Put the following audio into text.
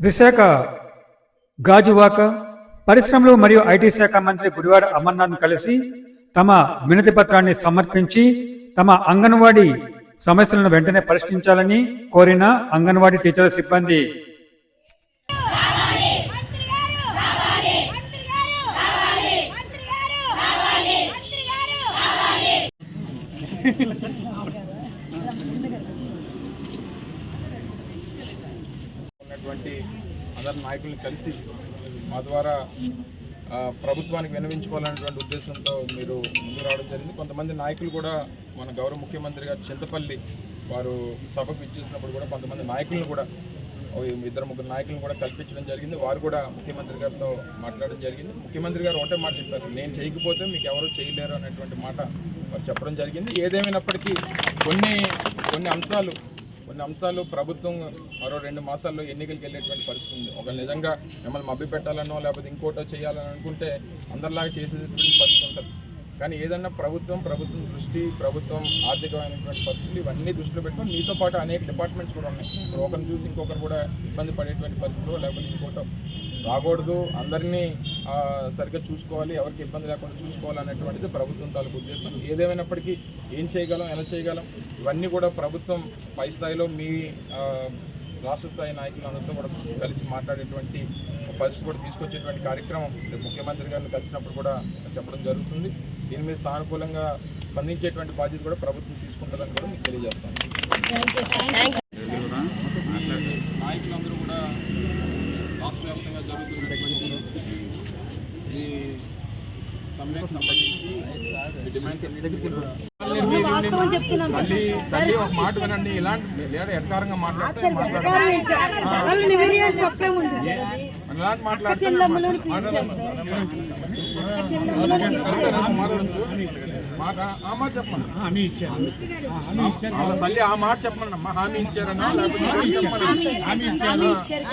విశాఖ గాజువాక పరిశ్రమలు మరియు ఐటీ శాఖ మంత్రి గుడివాడ అమర్నాథ్ కలిసి తమ వినతి పత్రాన్ని సమర్పించి తమ అంగన్వాడీ సమస్యలను వెంటనే పరిష్కరించాలని కోరిన అంగన్వాడీ టీచర్ల సిబ్బంది మంత్రి గారు రావాలి మంత్రి గారు రావాలి మంత్రి గారు రావాలి మంత్రి గారు రావాలి ఉన్నటువంటి అందరి నాయకుల్ని కలిసి మా ద్వారా ప్రభుత్వానికి విన్నవించుకోవాలనేటువంటి ఉద్దేశంతో మీరు ముందు రావడం జరిగింది. కొంతమంది నాయకులు కూడా మన గౌరవ ముఖ్యమంత్రి గారు చింతపల్లి వారు సభకు ఇచ్చేసినప్పుడు కూడా కొంతమంది నాయకులను కూడా ఇద్దరు ముగ్గురు నాయకులను కూడా కల్పించడం జరిగింది. వారు కూడా ముఖ్యమంత్రి గారితో మాట్లాడడం జరిగింది. ముఖ్యమంత్రి గారు ఒకటే మాట చెప్పారు నేను చేయకపోతే మీకు ఎవరు చేయలేరు అనేటువంటి మాట వారు చెప్పడం జరిగింది. ఏదేమైనప్పటికీ కొన్ని కొన్ని అంశాలు కొన్ని అంశాలు ప్రభుత్వం మరో రెండు మాసాల్లో ఎన్నికలకు వెళ్ళేటువంటి పరిస్థితి ఉంది. ఒక నిజంగా మిమ్మల్ని మభ్య పెట్టాలనో లేకపోతే ఇంకోటో చేయాలని అనుకుంటే అందరిలాగా చేసేటువంటి పరిస్థితి ఉంటుంది. కానీ ఏదన్నా ప్రభుత్వం ప్రభుత్వం దృష్టి ప్రభుత్వం ఆర్థికమైనటువంటి పరిస్థితులు ఇవన్నీ దృష్టిలో పెట్టుకొని మీతో పాటు అనేక డిపార్ట్మెంట్స్ కూడా ఉన్నాయి. ఇప్పుడు ఒకరిని చూసి ఇంకొకరు కూడా ఇబ్బంది పడేటువంటి పరిస్థితులు లేకపోతే ఇంకోటో రాకూడదు. అందరినీ సరిగ్గా చూసుకోవాలి ఎవరికి ఇబ్బంది లేకుండా చూసుకోవాలి అనేటువంటిది ప్రభుత్వం తాలూకు ఉద్దేశం. ఏదేమైనప్పటికీ ఏం చేయగలం ఎలా చేయగలం ఇవన్నీ కూడా ప్రభుత్వం పై స్థాయిలో మీ రాష్ట్ర స్థాయి నాయకులందరితో కూడా కలిసి మాట్లాడేటువంటి పరిస్థితి కూడా తీసుకొచ్చేటువంటి కార్యక్రమం ముఖ్యమంత్రి గారిని కలిసినప్పుడు కూడా చెప్పడం జరుగుతుంది. దీని మీద సానుకూలంగా స్పందించేటువంటి బాధ్యత కూడా ప్రభుత్వం తీసుకుంటుందని కూడా మీకు తెలియజేస్తాను. నాయకులందరూ కూడా రాష్ట్ర వ్యాప్తంగా జరుగుతున్నటువంటి ఈ సమ్మెకు సంబంధించి డిమాండ్ కూడా మళ్ళీ తల్లి ఒక మాట వినండి. ఇలాంటి లేదా ఎట్కారంగా మాట్లాడితే మాట్లాడాలి ఇలాంటి మాట్లాడితే మాట ఆ మాట చెప్పండి. హామీ ఇచ్చారు. తల్లి ఆ మాట చెప్పండి అమ్మా హామీ ఇచ్చారన్నా లేకపోతే హామీ ఇచ్చారు.